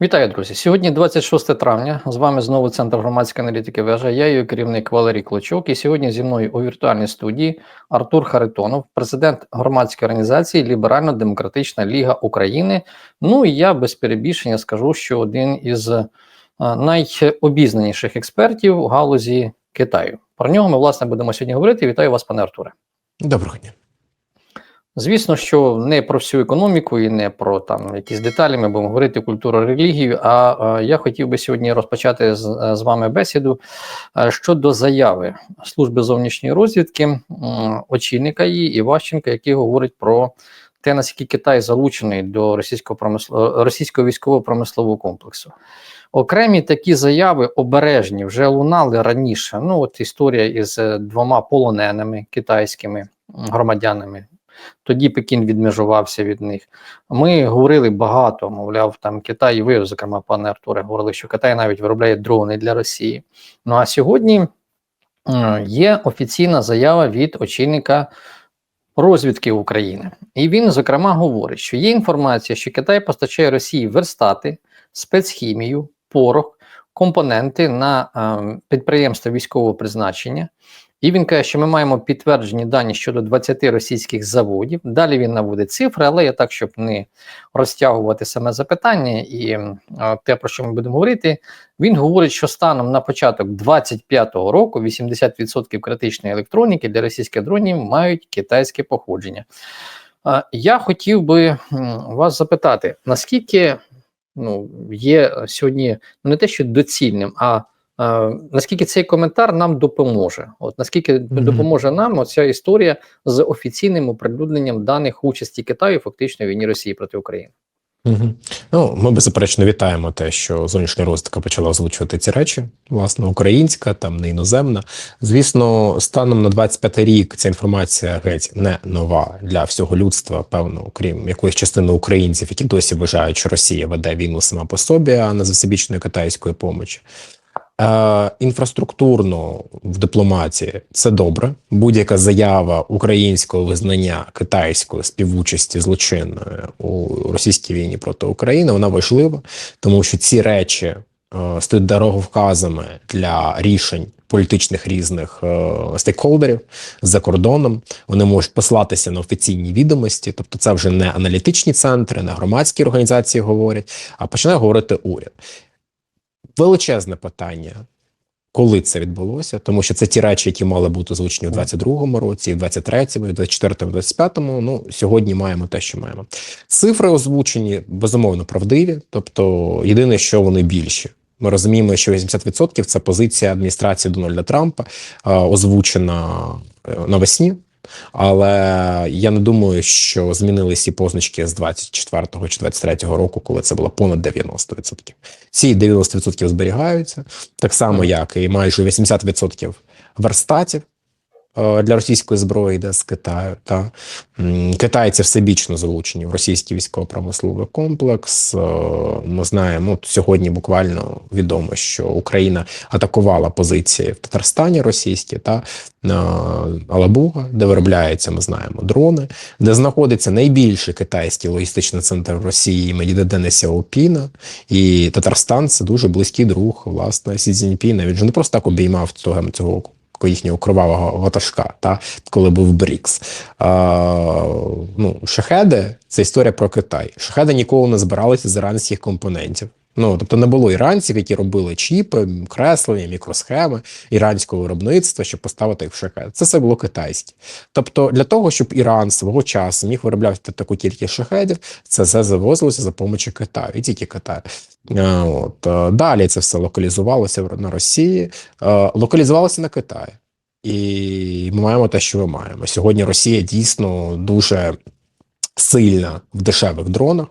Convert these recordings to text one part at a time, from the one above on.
Вітаю, друзі! Сьогодні 26 травня. З вами знову Центр громадської аналітики вежа. Я її керівник Валерій Клочок. І сьогодні зі мною у віртуальній студії Артур Харитонов, президент громадської організації Ліберально-Демократична Ліга України. Ну і я без перебільшення скажу, що один із е, найобізнаніших експертів у галузі Китаю. Про нього ми власне будемо сьогодні говорити. Вітаю вас, пане Артуре. Доброго дня. Звісно, що не про всю економіку і не про там якісь деталі ми будемо говорити культуру, релігію. А, я хотів би сьогодні розпочати з, з вами бесіду а, щодо заяви служби зовнішньої розвідки, очільника її Іващенка, який говорить про те, наскільки Китай залучений до російського промисло російського військово-промислового комплексу. Окремі такі заяви обережні вже лунали раніше. Ну, от історія із е, двома полоненими китайськими громадянами. Тоді Пекін відмежувався від них. Ми говорили багато, мовляв, там Китай, і ви, зокрема, пане Артуре, говорили, що Китай навіть виробляє дрони для Росії. Ну а сьогодні е, є офіційна заява від очільника розвідки України. І він, зокрема, говорить, що є інформація, що Китай постачає Росії верстати, спецхімію, порох, компоненти на е, підприємства військового призначення. І він каже, що ми маємо підтверджені дані щодо 20 російських заводів. Далі він наводить цифри, але я так, щоб не розтягувати саме запитання і а, те, про що ми будемо говорити, він говорить, що станом на початок 25-го року 80% критичної електроніки для російських дронів мають китайське походження. А, Я хотів би вас запитати, наскільки ну, є сьогодні ну, не те, що доцільним, а Е, наскільки цей коментар нам допоможе? От наскільки Мгм. допоможе нам оця історія з офіційним оприлюдненням даних участі Китаю фактично в війні Росії проти України? Угу. Ну, ми беззаперечно вітаємо те, що зовнішня розвідка почала озвучувати ці речі, власне, українська, там не іноземна. Звісно, станом на 25 рік ця інформація геть не нова для всього людства, певно, крім якоїсь частини українців, які досі вважають, що Росія веде війну сама по собі, а не за всебічної китайської помочі. Е, інфраструктурно в дипломатії це добре. Будь-яка заява українського визнання китайської співучасті злочинної у російській війні проти України вона важлива, тому що ці речі е, стають дороговказами для рішень. Політичних різних е, стейкхолдерів за кордоном вони можуть послатися на офіційні відомості, тобто це вже не аналітичні центри, не громадські організації говорять, а починає говорити уряд величезне питання. Коли це відбулося, тому що це ті речі, які мали бути озвучені у 22-му році, і в 23-му, і в 24-му, 25-му. Ну сьогодні маємо те, що маємо. Цифри озвучені безумовно правдиві, тобто єдине, що вони більші. Ми розуміємо, що 80% – це позиція адміністрації Дональда Трампа, озвучена е, навесні. Але я не думаю, що змінилися і позначки з 24 чи 23 року, коли це було понад 90%. Ці 90% зберігаються, так само, як і майже 80% верстатів для російської зброї йде з Китаю. Та китайці всебічно залучені в російський військово-промисловий комплекс. Е, Ми знаємо, сьогодні буквально відомо, що Україна атакувала позиції в Татарстані російські та е, Алабуга, де виробляються, ми знаємо, дрони, де знаходиться найбільший китайський логістичний центр в Росії імені Дедена Сяопіна. І Татарстан це дуже близький друг власне Сі Цзіньпіна. Він же не просто так обіймав цього цього їхнього кровавого ватажка, та коли був Брікс. А, ну, шахеди це історія про Китай. Шахеди ніколи не збиралися з іранських компонентів. Ну, тобто не було іранців, які робили чіпи, креслення, мікросхеми іранського виробництва, щоб поставити їх в шахеди. Це все було китайське. Тобто, для того, щоб Іран свого часу міг виробляти таку кількість шахедів, це все завозилося за допомогою Китаю, і тільки Китаю. От далі це все локалізувалося на Росії, локалізувалося на Китаї. І ми маємо те, що ми маємо. Сьогодні Росія дійсно дуже сильна в дешевих дронах,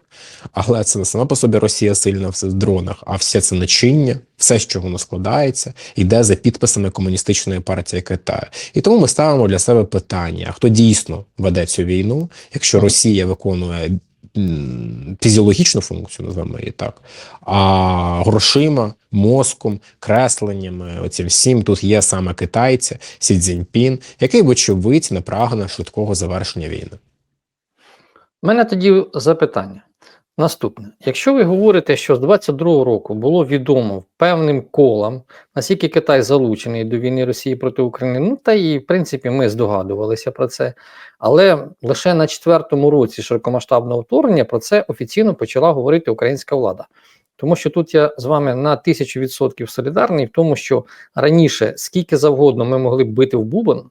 але це не сама по собі Росія сильна в дронах, а все це начиння, все, чого воно складається, йде за підписами комуністичної партії Китаю. І тому ми ставимо для себе питання: хто дійсно веде цю війну, якщо Росія виконує фізіологічну функцію, називаємо її так, а грошима, мозком, кресленнями, оцім всім тут є саме китайці, Сі Цзіньпін, який, вочевидь, не прагне швидкого завершення війни. У мене тоді запитання: Наступне, якщо ви говорите, що з 22-го року було відомо певним колам, наскільки Китай залучений до війни Росії проти України, ну та і в принципі ми здогадувалися про це. Але лише на четвертому році широкомасштабного вторгнення про це офіційно почала говорити українська влада. Тому що тут я з вами на тисячу відсотків солідарний в тому, що раніше скільки завгодно ми могли б бити в бубон,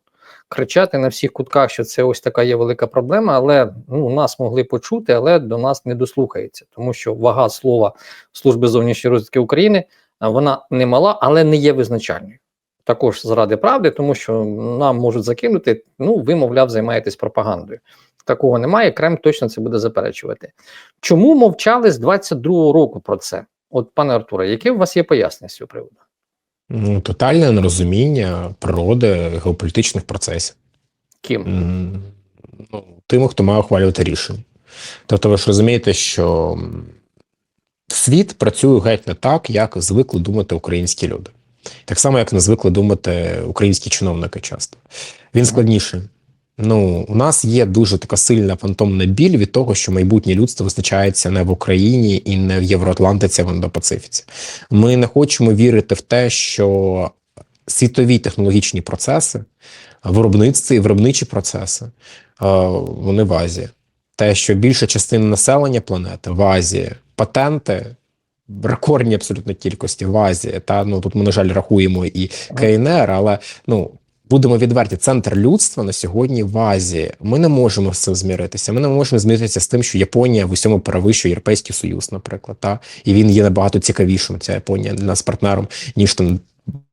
кричати на всіх кутках, що це ось така є велика проблема, але ну, нас могли почути, але до нас не дослухається, тому що вага слова Служби зовнішньої розвідки України вона не мала, але не є визначальною. Також заради правди, тому що нам можуть закинути, ну, ви, мовляв, займаєтесь пропагандою. Такого немає, Крем точно це буде заперечувати. Чому мовчали з 22-го року про це? От, пане Артуре, яке у вас є пояснення з цього приводу? Ну, тотальне нерозуміння природи геополітичних процесів. Ким? Ну, тим, хто має ухвалювати рішення. Тобто, ви ж розумієте, що світ працює геть не так, як звикли думати українські люди. Так само, як не звикли думати українські чиновники часто. Він складніший. Ну, у нас є дуже така сильна фантомна біль від того, що майбутнє людство визначається не в Україні і не в Євроатлантиці, а в Індопацифіці. Ми не хочемо вірити в те, що світові технологічні процеси, виробництві і виробничі процеси, е, вони в Азії. Те, що більша частина населення планети в Азії, патенти. Рекордні абсолютно кількості в Азії. Та ну тут ми, на жаль, рахуємо і КНР, але ну будемо відверті, центр людства на сьогодні в Азії. Ми не можемо з цим зміритися. Ми не можемо зміритися з тим, що Японія в усьому перевищує Європейський Союз, наприклад, та і він є набагато цікавішим. Ця Японія для нас партнером, ніж там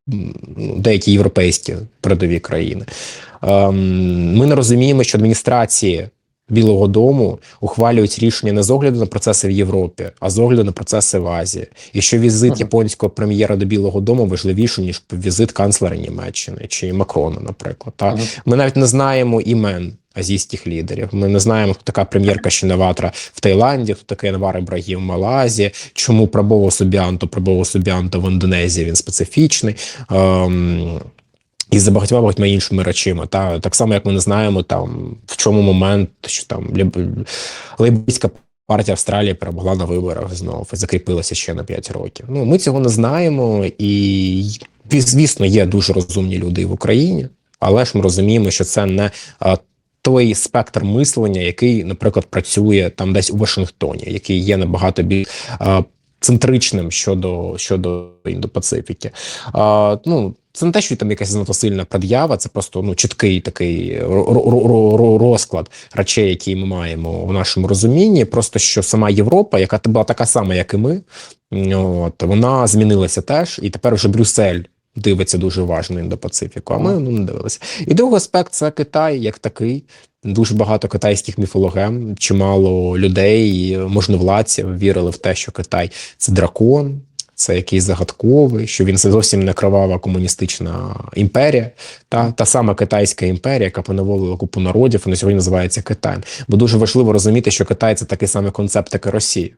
ну, деякі європейські передові країни. Ем, ми не розуміємо, що адміністрації. Білого Дому ухвалюють рішення не з огляду на процеси в Європі, а з огляду на процеси в Азії. І що візит японського прем'єра до Білого Дому важливіший, ніж візит канцлера Німеччини чи Макрона, наприклад. Так? Ми навіть не знаємо імен азійських лідерів. Ми не знаємо, хто така прем'єрка Шиневатра в Таїланді, хто такий Анвар Ібрагім в Малайзії, чому Прабово Собіанто, Прабово Собіанто в Індонезії він специфічний. Ем, і за багатьма багатьма іншими речами, та так само як ми не знаємо там в чому момент, що там лейбористська партія Австралії перемогла на виборах знов і закріпилася ще на 5 років. Ну ми цього не знаємо, і звісно, є дуже розумні люди в Україні, але ж ми розуміємо, що це не той спектр мислення, який, наприклад, працює там десь у Вашингтоні, який є набагато більш центричним щодо щодо індопацифіки. А, ну це не те, що там якась занадто сильна пред'ява, це просто ну чіткий такий ро- ро- ро- ро- розклад речей, які ми маємо в нашому розумінні. Просто що сама Європа, яка була така сама, як і ми, от вона змінилася теж, і тепер вже Брюссель. Дивиться дуже уважно індопацифіку, а ми ну, не дивилися. І другий аспект це Китай як такий. Дуже багато китайських міфологем, чимало людей, можновладців вірили в те, що Китай це дракон, це якийсь загадковий, що він це зовсім не кровава комуністична імперія, та та сама китайська імперія, яка поневолила купу народів, вона сьогодні називається Китаєм. Бо дуже важливо розуміти, що Китай це такий самий концепт, як і Росія.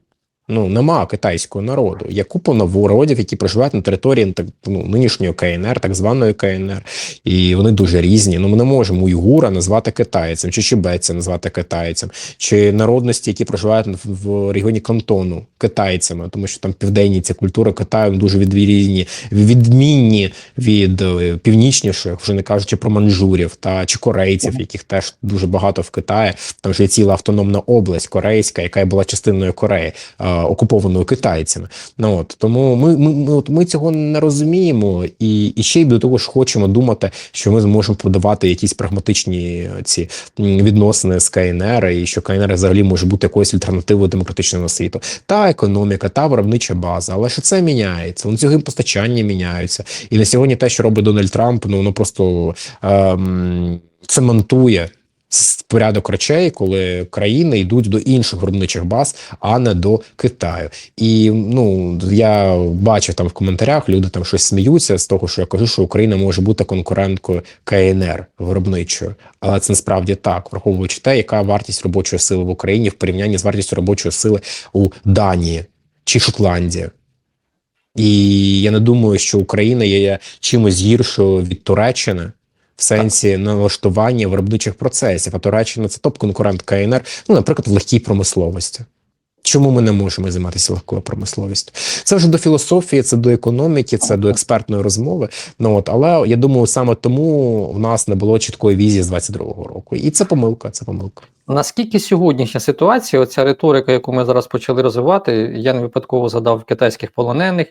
Ну нема китайського народу. Є купа народів, які проживають на території так, ну, нинішньої КНР, так званої КНР, і вони дуже різні. Ну ми не можемо уйгура назвати китайцем, чи чебеця назвати китайцем, чи народності, які проживають в, регіоні Кантону китайцями, тому що там південні ці культури Китаю дуже відрізні, відмінні від е, північніших, вже не кажучи про манжурів та чи корейців, яких теж дуже багато в Китаї. Там ж є ціла автономна область корейська, яка була частиною Кореї, е, окупованою китайцями. Ну от тому ми, ми, ми, от, ми цього не розуміємо, і, і ще й до того ж хочемо думати, що ми зможемо подавати якісь прагматичні ці відносини з КНР, і що КНР взагалі може бути якоюсь альтернативою демократичного світу. Та економіка, та виробнича база, але що це міняється? Ланцюги постачання міняються. І на сьогодні те, що робить Дональд Трамп, ну воно просто ем, цементує порядок речей, коли країни йдуть до інших виробничих баз, а не до Китаю. І ну я бачив там в коментарях, люди там щось сміються з того, що я кажу, що Україна може бути конкуренткою КНР виробничою, але це насправді так, враховуючи те, яка вартість робочої сили в Україні в порівнянні з вартістю робочої сили у Данії чи Шотландії. І я не думаю, що Україна є чимось гіршою від Туреччини в сенсі налаштування виробничих процесів. А Туреччина це топ-конкурент КНР, ну, наприклад, в легкій промисловості. Чому ми не можемо займатися легкою промисловістю? Це вже до філософії, це до економіки, це до експертної розмови. Ну от, але я думаю, саме тому в нас не було чіткої візії з 22-го року. І це помилка. Це помилка. Наскільки сьогоднішня ситуація, оця риторика, яку ми зараз почали розвивати, я не випадково згадав китайських полонених,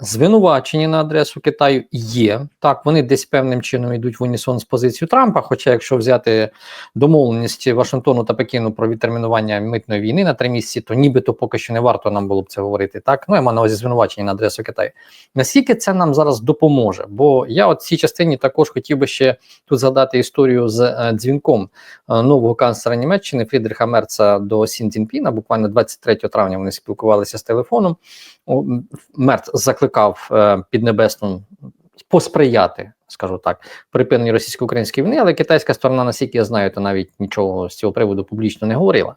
звинувачення на адресу Китаю є. Так, вони десь певним чином йдуть в унісон з позицією Трампа. Хоча, якщо взяти домовленість Вашингтону та Пекіну про відтермінування митної війни на три місяці, то нібито поки що не варто нам було б це говорити. Так, ну я маю на увазі звинувачення на адресу Китаю. Наскільки це нам зараз допоможе? Бо я от цій частині також хотів би ще тут згадати історію з е, дзвінком е, нового канцлера Німеччини Фрідріха Мерца до Сін Цзіньпіна. Буквально 23 травня вони спілкувалися з телефоном. Мерц закликав е, Піднебесну посприяти, скажу так, припиненню російсько-української війни, але китайська сторона, наскільки я знаю, то навіть нічого з цього приводу публічно не говорила.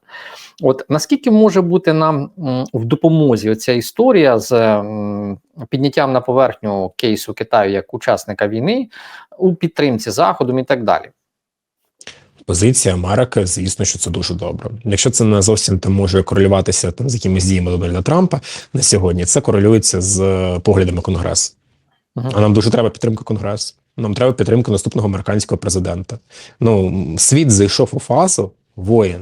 От наскільки може бути нам в допомозі ця історія з підняттям на поверхню кейсу Китаю як учасника війни у підтримці Заходом і так далі? Позиція Америки, звісно, що це дуже добре. Якщо це не зовсім там може корелюватися там з якимись діями Дональда Трампа на сьогодні, це корелюється з е, поглядами Конгресу. А нам дуже треба підтримка Конгресу. Нам треба підтримка наступного американського президента. Ну, світ зайшов у фазу воєн,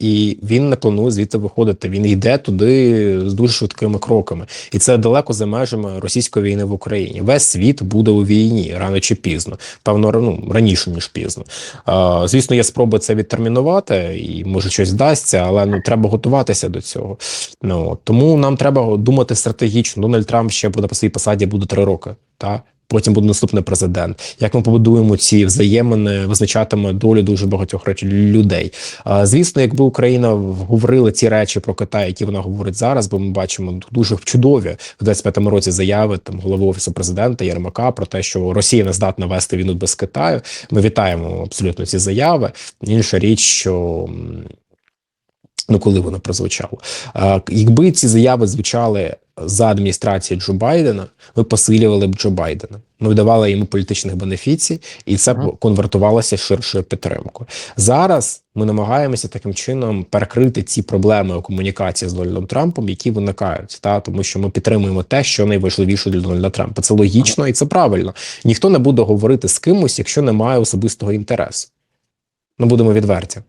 і він не планує звідти виходити. Він йде туди з дуже швидкими кроками, і це далеко за межами російської війни в Україні. Весь світ буде у війні рано чи пізно. Певно, ну, раніше ніж пізно. А, звісно, є спроби це відтермінувати, і може щось вдасться, але ну треба готуватися до цього. Ну тому нам треба думати стратегічно. Дональд Трамп ще буде по своїй посаді буде три роки. Та потім буде наступний президент. Як ми побудуємо ці взаємини, визначатиме долю дуже багатьох людей. Звісно, якби Україна говорила ці речі про Китай, які вона говорить зараз, бо ми бачимо дуже чудові в 25-му році заяви там голови офісу президента Єрмака про те, що Росія не здатна вести війну без Китаю. Ми вітаємо абсолютно ці заяви. Інша річ, що ну коли воно прозвучало. Якби ці заяви звучали за адміністрації Джо Байдена, ми посилювали б Джо Байдена. Ми давали йому політичних бенефіцій, і це б конвертувалося ширшою підтримкою. Зараз ми намагаємося таким чином перекрити ці проблеми у комунікації з Дональдом Трампом, які виникають, та тому що ми підтримуємо те, що найважливіше для Дональда Трампа. Це логічно і це правильно. Ніхто не буде говорити з кимось, якщо немає особистого інтересу. Ми будемо відверті.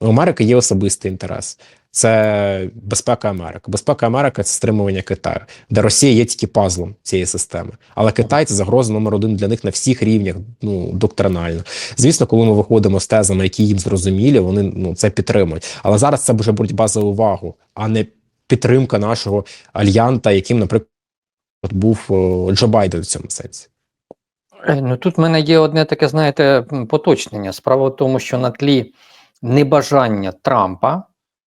У Америки є особистий інтерес. Це безпека Америки. Безпека Америки це стримування Китаю, де Росія є тільки пазлом цієї системи. Але Китай це загроза номер один для них на всіх рівнях, ну доктринально. Звісно, коли ми виходимо з тезами, які їм зрозумілі, вони ну це підтримують. Але зараз це вже боротьба за увагу, а не підтримка нашого альянта, яким, наприклад, був Джо Байден в цьому сенсі. Е, Ну тут в мене є одне таке, знаєте, поточнення. Справа в тому, що на тлі небажання Трампа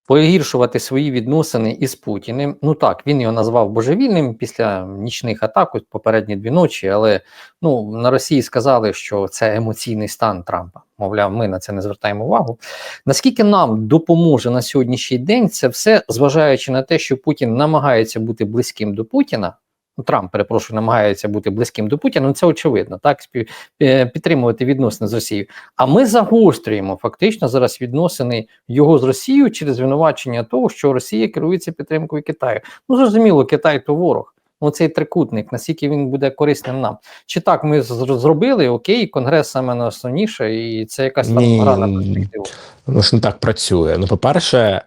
погіршувати свої відносини із Путіним. Ну так, він його назвав божевільним після нічних атак, ось попередні дві ночі, але ну на Росії сказали, що це емоційний стан Трампа. Мовляв, ми на це не звертаємо увагу. Наскільки нам допоможе на сьогоднішній день це все, зважаючи на те, що Путін намагається бути близьким до Путіна. Ну, Трамп, перепрошую, намагається бути близьким до Путіна, ну це очевидно, так спів, е, підтримувати відносини з Росією. А ми загострюємо фактично зараз відносини його з Росією через звинувачення того, що Росія керується підтримкою Китаю. Ну зрозуміло, Китай то ворог. Ну цей трикутник, наскільки він буде корисним нам. Чи так ми зробили? Окей, конгрес саме найосновніше, і це якась там Ні, гра на. Ну ж не так працює. Ну, по-перше,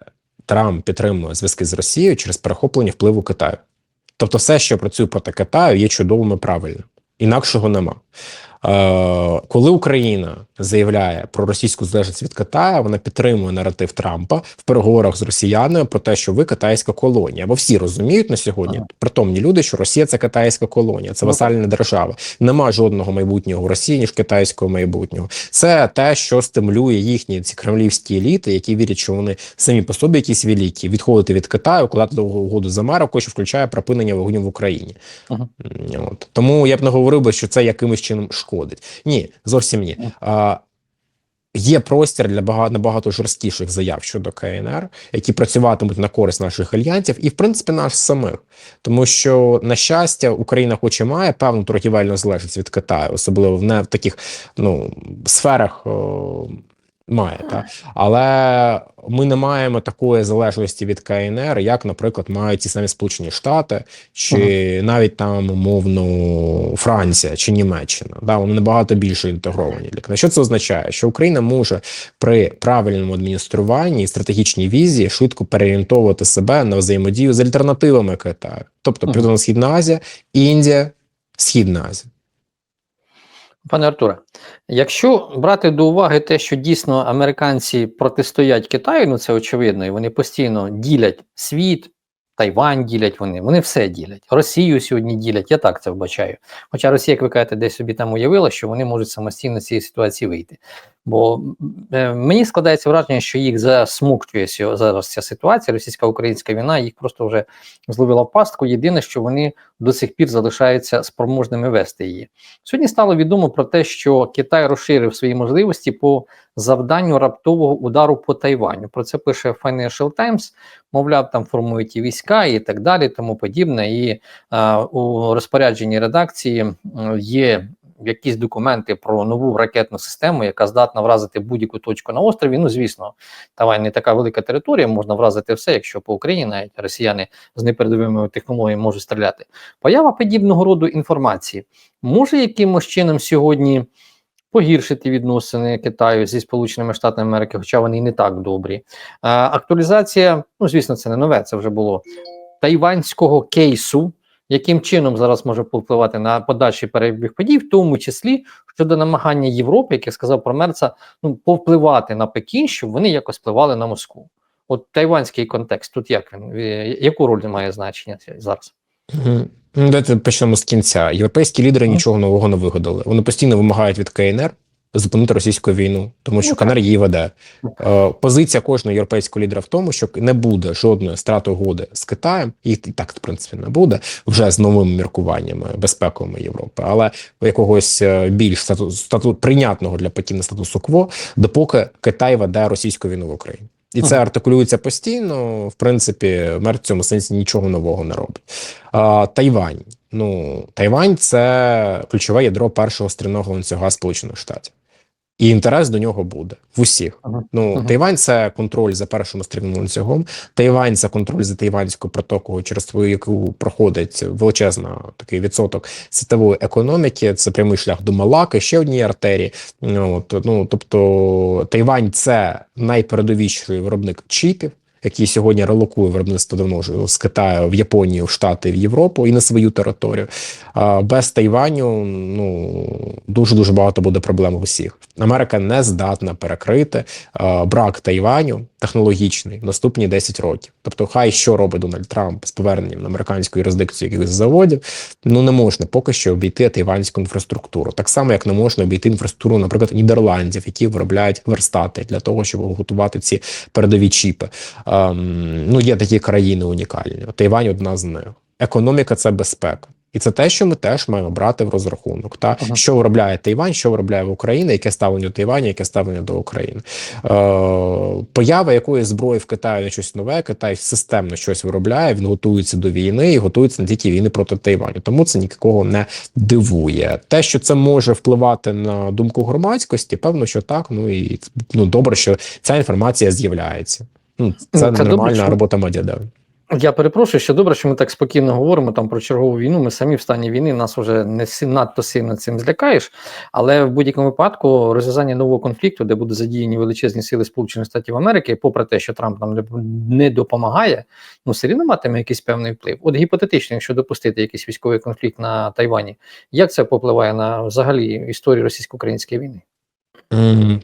Трамп підтримує зв'язки з Росією через перехоплення впливу Китаю. Тобто, все, що працює проти Китаю, є чудовим і правильним. Інакшого нема. Е, коли Україна заявляє про російську залежність від Китаю, вона підтримує наратив Трампа в переговорах з росіянами про те, що ви китайська колонія. Бо всі розуміють на сьогодні, Ага. притомні люди, що Росія це китайська колонія, це Ну, васальна держава. Нема жодного майбутнього в Росії ніж китайського майбутнього. Це те, що стимулює їхні ці кремлівські еліти, які вірять, що вони самі по собі якісь великі, відходити від Китаю, укладати угоду з Америкою, що включає припинення вогню в Україні. Ага. От. Тому я б не говорив би, що це якимось чином шкодить. Ні, зовсім ні. А, Є простір для багато набагато жорсткіших заяв щодо КНР, які працюватимуть на користь наших альянсів, і в принципі наш самих, тому що на щастя Україна, хоч і має певну торгівельну залежність від Китаю, особливо в не в таких ну сферах о, Має, так. Але ми не маємо такої залежності від КНР, як, наприклад, мають ті самі Сполучені Штати, чи навіть там, умовно, Франція чи Німеччина. Да, вони набагато більше інтегровані. для. Що це означає? Що Україна може при правильному адмініструванні і стратегічній візії швидко переорієнтовувати себе на взаємодію з альтернативами Китаю, тобто Мгм. Південно-Східна Азія, Індія, Східна Азія. Пане Артуре, якщо брати до уваги те, що дійсно американці протистоять Китаю, ну це очевидно, і вони постійно ділять світ, Тайвань ділять вони, вони все ділять. Росію сьогодні ділять, я так це вбачаю. Хоча Росія, як ви кажете, десь собі там уявила, що вони можуть самостійно з цієї ситуації вийти. Бо е, мені складається враження, що їх засмукчує зараз ця ситуація, російсько-українська війна, їх просто вже зловила в пастку. Єдине, що вони до сих пір залишаються спроможними вести її. Сьогодні стало відомо про те, що Китай розширив свої можливості по завданню раптового удару по Тайваню. Про це пише Financial Times. Мовляв, там формують і війська і так далі, тому подібне. І е, у розпорядженні редакції є якісь документи про нову ракетну систему, яка здатна вразити будь-яку точку на острові. Ну, звісно, Тайвань не така велика територія, можна вразити все, якщо по Україні навіть росіяни з непередовими технологіями можуть стріляти. Поява подібного роду інформації може якимось чином сьогодні погіршити відносини Китаю зі Сполученими Штатами Америки, хоча вони і не так добрі. А, актуалізація, ну звісно, це не нове, це вже було тайванського кейсу. Яким чином зараз може повпливати на подальший перебіг подій, в тому числі щодо намагання Європи, як я сказав про Мерца, ну повпливати на Пекін, щоб вони якось впливали на Москву. От тайванський контекст, тут як він Е, яку роль має значення зараз? Давайте почнемо з кінця. Європейські лідери нічого нового не вигадали. Вони постійно вимагають від КНР зупинити російську війну, тому що Ну. КНР її веде. Ну, Е, Позиція кожного європейського лідера в тому, що не буде жодної страти угоди з Китаєм, і так в принципі не буде вже з новими міркуваннями безпековими Європи, але якогось е, більш стату, стату прийнятного для Пекіна статусу кво, допоки Китай веде російську війну в Україні. І це артикулюється постійно. В принципі, мер в цьому сенсі нічого нового не робить. А, Тайвань. Ну, Тайвань це ключове ядро першого стрільного ланцюга Сполучених Штатів. І інтерес до нього буде в усіх. Ага. Ну, Ага. Тайвань це контроль за першим стрільним ланцюгом. Тайвань це контроль за тайванською протокою, через твою яку проходить величезна такий відсоток світової економіки. Це прямий шлях до Малаки, ще одній артерії. Ну, от, ну тобто, Тайвань це найпередовіший виробник чіпів. Який сьогодні релокує виробництво давно з Китаю в Японію, в Штати, в Європу і на свою територію. Без Тайваню ну дуже дуже багато буде проблем в усіх. Америка не здатна перекрити брак Тайваню технологічний в наступні 10 років. Тобто, хай що робить Дональд Трамп з поверненням на американську юрисдикцію якихось заводів, ну не можна поки що обійти тайванську інфраструктуру. Так само, як не можна обійти інфраструктуру, наприклад, Нідерландів, які виробляють верстати для того, щоб готувати ці передові чіпи. Ем, ну є такі країни унікальні. Тайвань одна з них. Економіка це безпека. І це те, що ми теж маємо брати в розрахунок. Та Ага. що виробляє Тайвань, що виробляє в Україні, яке ставлення Тайваня, яке ставлення до України. Е, поява якоїсь зброї в Китаї на щось нове. Китай системно щось виробляє. Він готується до війни і готується не тільки війни проти Тайваню. Тому це нікого не дивує. Те, що це може впливати на думку громадськості, певно, що так. Ну і ну добре, що ця інформація з'являється. Ну, це, це нормальна що- робота медіа. Я перепрошую, що добре, що ми так спокійно говоримо там про чергову війну. Ми самі в стані війни нас вже не сі- надто сильно цим злякаєш. Але в будь-якому випадку розв'язання нового конфлікту, де будуть задіяні величезні сили Сполучених Штатів Америки, попри те, що Трамп нам не, не допомагає, ну все рівно матиме якийсь певний вплив. От гіпотетично, якщо допустити якийсь військовий конфлікт на Тайвані, як це попливає на взагалі історію російсько-української війни?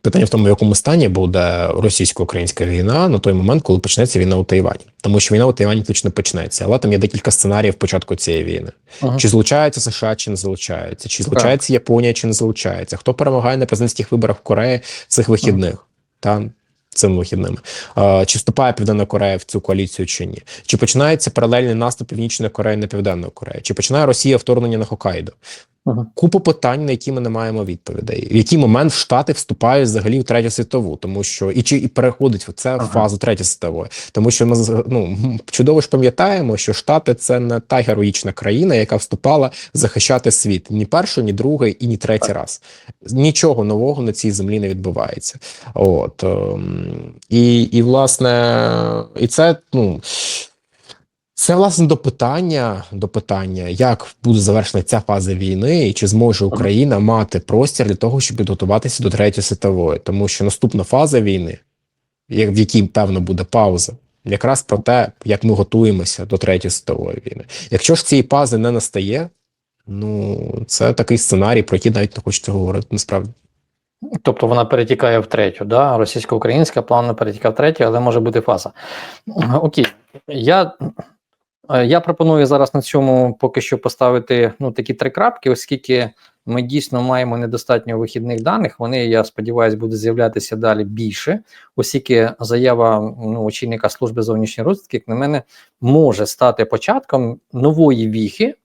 Питання в тому, в якому стані буде російсько-українська війна на той момент, коли почнеться війна у Тайвані, тому що війна у Тайвані точно почнеться, але там є декілька сценаріїв початку цієї війни. Ага. Чи злучаються США, чи не злучаються, чи злучається Японія, чи не злучається? Хто перемагає на президентських виборах в Кореї цих вихідних? Та цими вихідними. А, чи вступає Південна Корея в цю коаліцію чи ні? Чи починається паралельний наступ Північної Кореї на Південну Корею? Чи починає Росія вторгнення на Хоккайдо? Мгм. Купу питань, на які ми не маємо відповідей. В який момент Штати вступають взагалі в третю світову, тому що і чи і переходить в це Ага. фазу третьої світової, тому що ми ну чудово ж пам'ятаємо, що Штати це не та героїчна країна, яка вступала захищати світ ні перший, ні другий і ні третій раз. Нічого нового на цій землі не відбувається. От ем, і, і власне, і це ну. Це власне до питання, до питання, як буде завершена ця фаза війни, і чи зможе Україна мати простір для того, щоб підготуватися до третьої світової, тому що наступна фаза війни, як в якій певно буде пауза, якраз про те, як ми готуємося до третьої світової війни. Якщо ж цієї паузи не настає, ну це такий сценарій, про який навіть не хочеться говорити насправді. Тобто вона перетікає в третю, да? російсько-українська плавно перетікає в третю, але може бути фаза. Окей, я, я пропоную зараз на цьому поки що поставити ну, такі три крапки, оскільки ми дійсно маємо недостатньо вихідних даних. Вони, я сподіваюся, будуть з'являтися далі більше, оскільки заява ну, очільника служби зовнішньої розвідки, як на мене, може стати початком нової віхи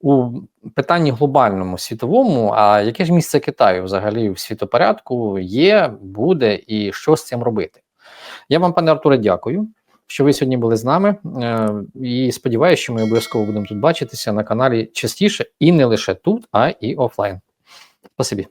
у питанні глобальному світовому. А яке ж місце Китаю взагалі в світопорядку є, буде і що з цим робити? Я вам, пане Артуре, дякую, що ви сьогодні були з нами. Е, і сподіваюся, що ми обов'язково будемо тут бачитися на каналі частіше і не лише тут, а і офлайн. Спасибі.